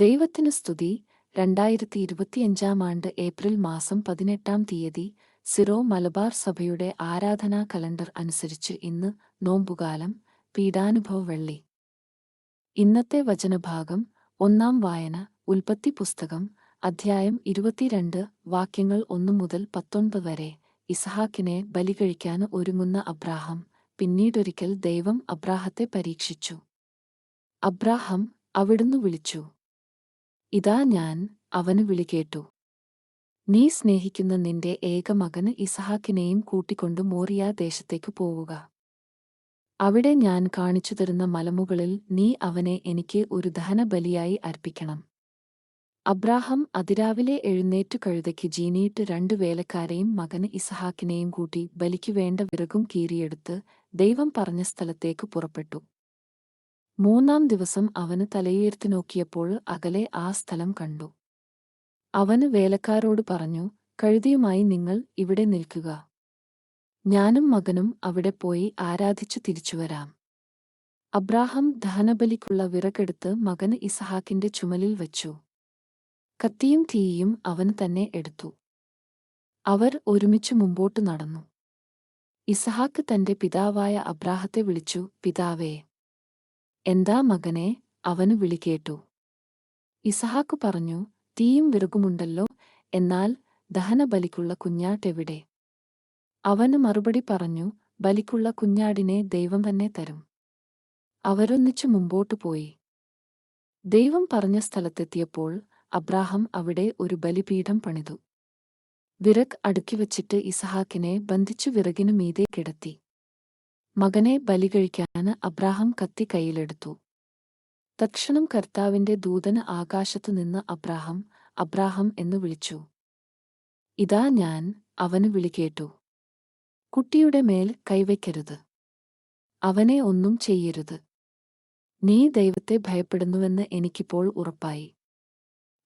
ദൈവത്തിനു സ്തുതി. രണ്ടായിരത്തി ഇരുപത്തിയഞ്ചാം ആണ്ട് ഏപ്രിൽ മാസം പതിനെട്ടാം തീയതി സിറോ മലബാർ സഭയുടെ ആരാധനാ കലണ്ടർ അനുസരിച്ച് ഇന്ന് നോമ്പുകാലം പീഡാനുഭവ വെള്ളി. ഇന്നത്തെ വചനഭാഗം ഒന്നാം വായന ഉൽപ്പത്തി പുസ്തകം അധ്യായം ഇരുപത്തിരണ്ട് വാക്യങ്ങൾ ഒന്നു മുതൽ പത്തൊൻപത് വരെ. ഇസഹാക്കിനെ ബലി ബലികഴിക്കാൻ ഒരുങ്ങുന്ന അബ്രാഹം പിന്നീടൊരിക്കൽ ദൈവം അബ്രാഹത്തെ പരീക്ഷിച്ചു. അബ്രാഹം അവിടുന്ന് വിളിച്ചു ഇതാ ഞാൻ അവന് വിളികേട്ടു നീ സ്നേഹിക്കുന്ന നിന്റെ ഏക മകന് ഇസഹാക്കിനെയും കൂട്ടിക്കൊണ്ട് മോറിയ ദേശത്തേക്കു പോവുക. അവിടെ ഞാൻ കാണിച്ചു തരുന്ന മലമുകളിൽ നീ അവനെ എനിക്ക് ഒരു ദഹനബലിയായി അർപ്പിക്കണം. അബ്രാഹം അതിരാവിലെ എഴുന്നേറ്റു കഴുതയ്ക്ക് ജീനിയിട്ട് രണ്ടു വേലക്കാരെയും മകന് ഇസഹാക്കിനെയും കൂട്ടി ബലിക്കു വേണ്ട വിറകും കീറിയെടുത്ത് ദൈവം പറഞ്ഞ സ്ഥലത്തേക്ക് പുറപ്പെട്ടു. മൂന്നാം ദിവസം അവന് തലയുയർത്തി നോക്കിയപ്പോൾ അകലെ ആ സ്ഥലം കണ്ടു. അവന് വേലക്കാരോട് പറഞ്ഞു കഴുതിയുമായി നിങ്ങൾ ഇവിടെ നിൽക്കുക. ഞാനും മകനും അവിടെ പോയി ആരാധിച്ചു തിരിച്ചുവരാം അബ്രാഹം ദഹനബലിക്കുള്ള വിറകെടുത്ത് മകന് ഇസഹാക്കിന്റെ ചുമലിൽ വച്ചു. കത്തിയും തീയും അവൻ തന്നെ എടുത്തു. അവർ ഒരുമിച്ച് മുമ്പോട്ടു നടന്നു. ഇസഹാക്ക് തന്റെ പിതാവായ അബ്രാഹത്തെ വിളിച്ചു പിതാവേ എന്താ മകനെ? അവന് വിളികേട്ടു ഇസഹാക്ക് പറഞ്ഞു തീയും വിറകുമുണ്ടല്ലോ എന്നാൽ ദഹനബലിക്കുള്ള കുഞ്ഞാട്ടെവിടെ? അവന് മറുപടി പറഞ്ഞു ബലിക്കുള്ള കുഞ്ഞാടിനെ ദൈവം തന്നെ തരും. അവരൊന്നിച്ചു മുമ്പോട്ടു പോയി. ദൈവം പറഞ്ഞ സ്ഥലത്തെത്തിയപ്പോൾ അബ്രാഹം അവിടെ ഒരു ബലിപീഠം പണിതു. വിറക് അടുക്കിവച്ചിട്ട് ഇസഹാക്കിനെ ബന്ധിച്ചു വിറകിനു മീതെ കിടത്തി. മകനെ ബലി കഴിക്കാന് അബ്രാഹം കത്തി കൈയിലെടുത്തു തക്ഷണം കർത്താവിന്റെ ദൂതന് ആകാശത്തു നിന്ന് അബ്രാഹം അബ്രാഹം എന്ന് വിളിച്ചു. ഇതാ ഞാൻ അവന് വിളികേട്ടു കുട്ടിയുടെ മേൽ കൈവയ്ക്കരുത്. അവനെ ഒന്നും ചെയ്യരുത്. നീ ദൈവത്തെ ഭയപ്പെടുന്നുവെന്ന് എനിക്കിപ്പോൾ ഉറപ്പായി.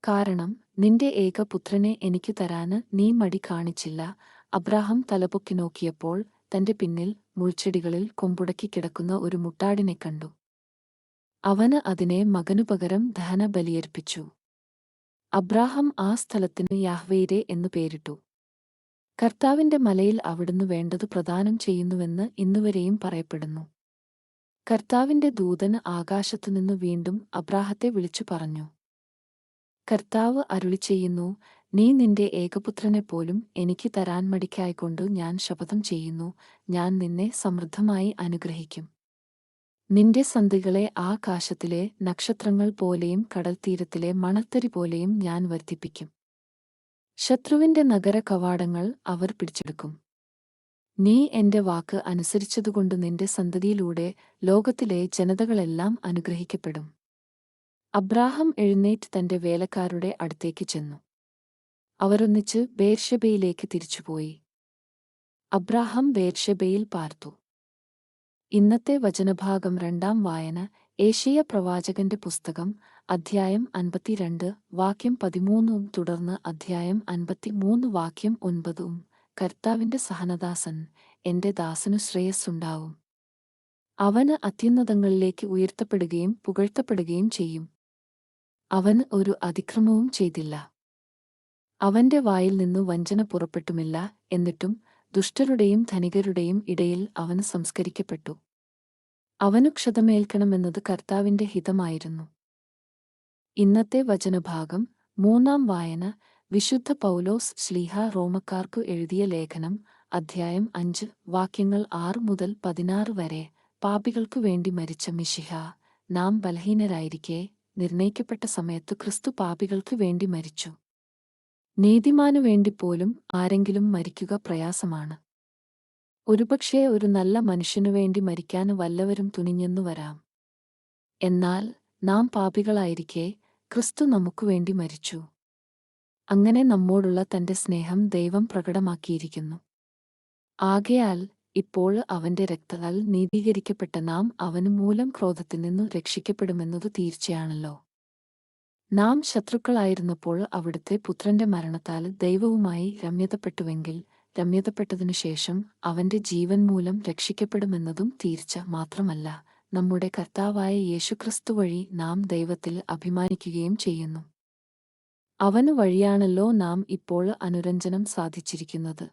കാരണം നിന്റെ ഏകപുത്രനെ എനിക്ക് തരാന് നീ മടി കാണിച്ചില്ല അബ്രാഹം തലപൊക്കി നോക്കിയപ്പോൾ തന്റെ പിന്നിൽ മുൾച്ചെടികളിൽ കൊമ്പുടക്കി കിടക്കുന്ന ഒരു മുട്ടാടിനെ കണ്ടു. അവന് അതിനെ മകനു പകരം ദഹന ബലിയർപ്പിച്ചു അബ്രാഹം ആ സ്ഥലത്തിന് യാഹ്വേരെ എന്നു പേരിട്ടു. കർത്താവിന്റെ മലയിൽ അവിടുന്ന് വേണ്ടത് പ്രദാനം ചെയ്യുന്നുവെന്ന് ഇന്നുവരെയും പറയപ്പെടുന്നു. കർത്താവിന്റെ ദൂതന് ആകാശത്തുനിന്നു വീണ്ടും അബ്രാഹത്തെ വിളിച്ചു പറഞ്ഞു. കർത്താവ് അരുളി ചെയ്യുന്നു നീ നിന്റെ ഏകപുത്രനെപ്പോലും എനിക്ക് തരാൻ മടിക്കായിക്കൊണ്ടു ഞാൻ ശപഥം ചെയ്യുന്നു. ഞാൻ നിന്നെ സമൃദ്ധമായി അനുഗ്രഹിക്കും. നിന്റെ സന്ധികളെ ആകാശത്തിലെ നക്ഷത്രങ്ങൾ പോലെയും കടൽത്തീരത്തിലെ മണത്തരി പോലെയും ഞാൻ വർദ്ധിപ്പിക്കും. ശത്രുവിന്റെ നഗര കവാടങ്ങൾ അവർ പിടിച്ചെടുക്കും. നീ എന്റെ വാക്ക് അനുസരിച്ചതുകൊണ്ട് നിന്റെ സന്തതിയിലൂടെ ലോകത്തിലെ ജനതകളെല്ലാം അനുഗ്രഹിക്കപ്പെടും. അബ്രാഹം എഴുന്നേറ്റ് തന്റെ വേലക്കാരുടെ അടുത്തേക്ക് ചെന്നു. അവരൊന്നിച്ച് ബേർഷബയിലേക്ക് തിരിച്ചുപോയി. അബ്രാഹം ബേർഷബയിൽ പാർത്തു. ഇന്നത്തെ വചനഭാഗം രണ്ടാം വായന ഏഷ്യ പ്രവാചകന്റെ പുസ്തകം അധ്യായം അൻപത്തിരണ്ട് വാക്യം പതിമൂന്നും തുടർന്ന് അധ്യായം അൻപത്തിമൂന്ന് വാക്യം ഒൻപതും കർത്താവിന്റെ സഹനദാസൻ എന്റെ ദാസനു ശ്രേയസ്സുണ്ടാവും. അവന് അത്യുന്നതങ്ങളിലേക്ക് ഉയർത്തപ്പെടുകയും പുകഴ്ത്തപ്പെടുകയും ചെയ്യും. അവന് ഒരു അതിക്രമവും ചെയ്തില്ല. അവന്റെ വായിൽ നിന്നു വഞ്ചന പുറപ്പെട്ടുമില്ല എന്നിട്ടും ദുഷ്ടരുടെയും ധനികരുടെയും ഇടയിൽ അവന് സംസ്കരിക്കപ്പെട്ടു. അവനു ക്ഷതമേൽക്കണമെന്നത് കർത്താവിന്റെ ഹിതമായിരുന്നു. ഇന്നത്തെ വചനഭാഗം മൂന്നാം വായന വിശുദ്ധ പൗലോസ് ശ്ലീഹ റോമക്കാർക്കു എഴുതിയ ലേഖനം അധ്യായം അഞ്ച് വാക്യങ്ങൾ ആറ് മുതൽ പതിനാറ് വരെ പാപികൾക്കു വേണ്ടി മരിച്ച മിഷിഹ നാം ബലഹീനരായിരിക്കെ നിർണയിക്കപ്പെട്ട സമയത്ത് ക്രിസ്തു പാപികൾക്കു വേണ്ടി മരിച്ചു. നീതിമാനു വേണ്ടിപ്പോലും ആരെങ്കിലും മരിക്കുക പ്രയാസമാണ്. ഒരുപക്ഷേ ഒരു നല്ല മനുഷ്യനു വേണ്ടി മരിക്കാൻ വല്ലവരും തുനിഞ്ഞെന്നു വരാം. എന്നാൽ നാം പാപികളായിരിക്കെ ക്രിസ്തു നമുക്കു വേണ്ടി മരിച്ചു. അങ്ങനെ നമ്മോടുള്ള തന്റെ സ്നേഹം ദൈവം പ്രകടമാക്കിയിരിക്കുന്നു. ആകയാൽ ഇപ്പോൾ അവന്റെ രക്തത്താൽ നീതീകരിക്കപ്പെട്ട നാം അവനു മൂലം ക്രോധത്തിൽ നിന്നു രക്ഷിക്കപ്പെടുമെന്നത് തീർച്ചയാണല്ലോ. നാം ശത്രുക്കളായിരുന്നപ്പോൾ അവിടുത്തെ പുത്രന്റെ മരണത്താൽ ദൈവവുമായി രമ്യതപ്പെട്ടുവെങ്കിൽ രമ്യതപ്പെട്ടതിനു ശേഷം അവന്റെ ജീവൻ മൂലം രക്ഷിക്കപ്പെടുമെന്നതും തീർച്ച മാത്രമല്ല. നമ്മുടെ കർത്താവായ യേശുക്രിസ്തു വഴി നാം ദൈവത്തിൽ അഭിമാനിക്കുകയും ചെയ്യുന്നു. അവനു വഴിയാണല്ലോ നാം ഇപ്പോൾ അനുരഞ്ജനം സാധിച്ചിരിക്കുന്നത്.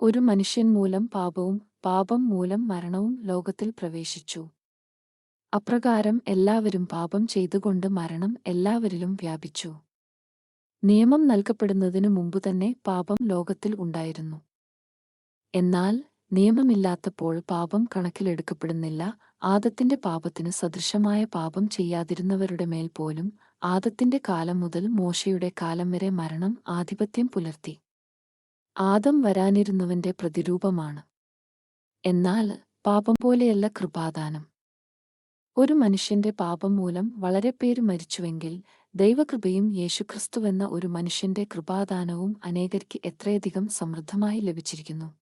ഒരു മനുഷ്യൻ മൂലം പാപവും പാപം മൂലം മരണവും ലോകത്തിൽ പ്രവേശിച്ചു. അപ്രകാരം എല്ലാവരും പാപം ചെയ്തുകൊണ്ട് മരണം എല്ലാവരിലും വ്യാപിച്ചു. നിയമം നൽകപ്പെടുന്നതിനു മുമ്പു തന്നെ പാപം ലോകത്തിൽ ഉണ്ടായിരുന്നു. എന്നാൽ നിയമമില്ലാത്തപ്പോൾ പാപം കണക്കിലെടുക്കപ്പെടുന്നില്ല. ആദത്തിന്റെ പാപത്തിന് സദൃശമായ പാപം ചെയ്യാതിരുന്നവരുടെ മേൽ പോലും ആദത്തിന്റെ കാലം മുതൽ മോശയുടെ കാലം വരെ മരണം ആധിപത്യം പുലർത്തി. ആദം വരാനിരുന്നവന്റെ പ്രതിരൂപമാണ്. എന്നാൽ പാപം പോലെയല്ല കൃപാദാനം. ഒരു മനുഷ്യന്റെ പാപം മൂലം വളരെ പേര് മരിച്ചുവെങ്കിൽ ദൈവകൃപയും യേശുക്രിസ്തുവെന്ന ഒരു മനുഷ്യന്റെ കൃപാദാനവും അനേകർക്ക് എത്രയധികം സമൃദ്ധമായി ലഭിച്ചിരിക്കുന്നു.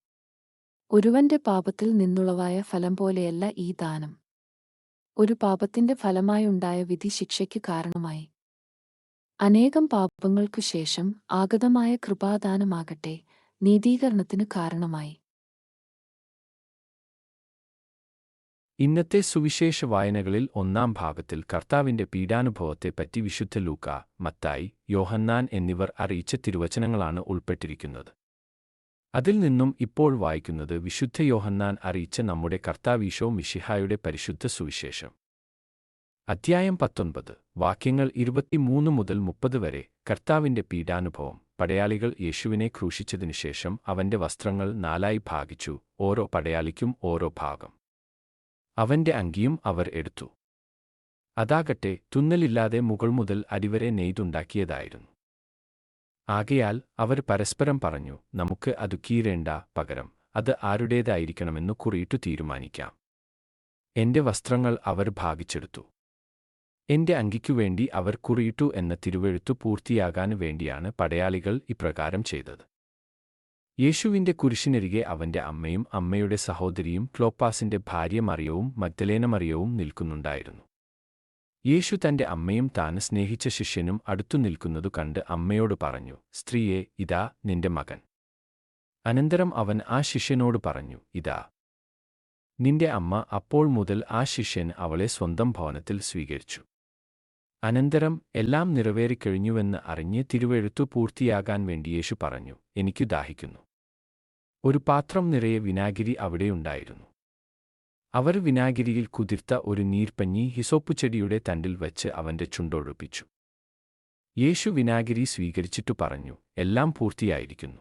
ഒരുവന്റെ പാപത്തിൽ നിന്നുളവായ ഫലം പോലെയല്ല ഈ ദാനം. ഒരു പാപത്തിന്റെ ഫലമായുണ്ടായ വിധി ശിക്ഷയ്ക്ക് കാരണമായി. അനേകം പാപങ്ങൾക്കു ശേഷം ആഗതമായ കൃപാദാനമാകട്ടെ നീതീകരണത്തിനു കാരണമായി. ഇന്നത്തെ സുവിശേഷ വായനകളിൽ ഒന്നാം ഭാഗത്തിൽ കർത്താവിന്റെ പീഡാനുഭവത്തെപ്പറ്റി വിശുദ്ധ ലൂക്ക മത്തായി യോഹന്നാൻ എന്നിവർ അറിയിച്ച തിരുവചനങ്ങളാണ് ഉൾപ്പെട്ടിരിക്കുന്നത്. അതിൽ നിന്നും ഇപ്പോൾ വായിക്കുന്നത് വിശുദ്ധ യോഹന്നാൻ അറിയിച്ച നമ്മുടെ കർത്താവീശോ മിഷിഹായുടെ പരിശുദ്ധ സുവിശേഷം. അധ്യായം പത്തൊൻപത്. വാക്യങ്ങൾ ഇരുപത്തിമൂന്ന് മുതൽ മുപ്പത് വരെ കർത്താവിന്റെ പീഡാനുഭവം. പടയാളികൾ യേശുവിനെ ക്രൂശിച്ചതിനുശേഷം അവന്റെ വസ്ത്രങ്ങൾ നാലായി ഭാഗിച്ചു. ഓരോ പടയാളിക്കും ഓരോ ഭാഗം. അവന്റെ അങ്കിയും അവർ എടുത്തു. അതാകട്ടെ തുന്നലില്ലാതെ മുകൾ മുതൽ അടിവരെ നെയ്തുണ്ടാക്കിയതായിരുന്നു. ആകയാൽ അവർ പരസ്പരം പറഞ്ഞു നമുക്ക് അത് കീറേണ്ട പകരം അത് ആരുടേതായിരിക്കണമെന്ന് കുറിയിട്ടു തീരുമാനിക്കാം. എന്റെ വസ്ത്രങ്ങൾ അവർ ഭാഗിച്ചെടുത്തു. എന്റെ അങ്കിക്കുവേണ്ടി അവർ കുറിയിട്ടു എന്ന തിരുവെഴുത്തു പൂർത്തിയാകാൻ വേണ്ടിയാണ് പടയാളികൾ ഇപ്രകാരം ചെയ്തത്. യേശുവിന്റെ കുരിശിനരികെ അവന്റെ അമ്മയും അമ്മയുടെ സഹോദരിയും ക്ലോപ്പാസിന്റെ ഭാര്യ മറിയവും മഗ്ദലേന മറിയവും നിൽക്കുന്നുണ്ടായിരുന്നു. യേശു തന്റെ അമ്മയും താൻ സ്നേഹിച്ച ശിഷ്യനും അടുത്തു നിൽക്കുന്നതു കണ്ട് അമ്മയോട് പറഞ്ഞു സ്ത്രീയെ ഇതാ നിന്റെ മകൻ. അനന്തരം അവൻ ആ ശിഷ്യനോട് പറഞ്ഞു ഇതാ. നിന്റെ അമ്മ അപ്പോൾ മുതൽ ആ ശിഷ്യൻ അവളെ സ്വന്തം ഭവനത്തിൽ സ്വീകരിച്ചു. അനന്തരം എല്ലാം നിറവേറിക്കഴിഞ്ഞുവെന്ന് അറിഞ്ഞ് തിരുവെഴുത്തു പൂർത്തിയാകാൻ വേണ്ടി യേശു പറഞ്ഞു എനിക്കു ദാഹിക്കുന്നു. ഒരു പാത്രം നിറയെ വിനാഗിരി അവിടെയുണ്ടായിരുന്നു അവർ വിനാഗിരിയിൽ കുതിർത്ത ഒരു നീർപ്പഞ്ഞി ഹിസോപ്പുചെടിയുടെ തണ്ടിൽ വച്ച് അവന്റെ ചുണ്ടൊഴുപ്പിച്ചു. യേശു വിനാഗിരി സ്വീകരിച്ചിട്ടു പറഞ്ഞു എല്ലാം പൂർത്തിയായിരിക്കുന്നു.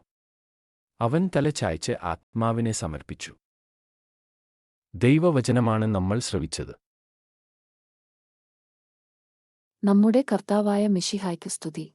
അവൻ തല ചായ്ച്ച് ആത്മാവിനെ സമർപ്പിച്ചു. ദൈവവചനമാണ് നമ്മൾ ശ്രവിച്ചത്. നമ്മുടെ കർത്താവായ മിഷിഹായ്ക്ക് സ്തുതി.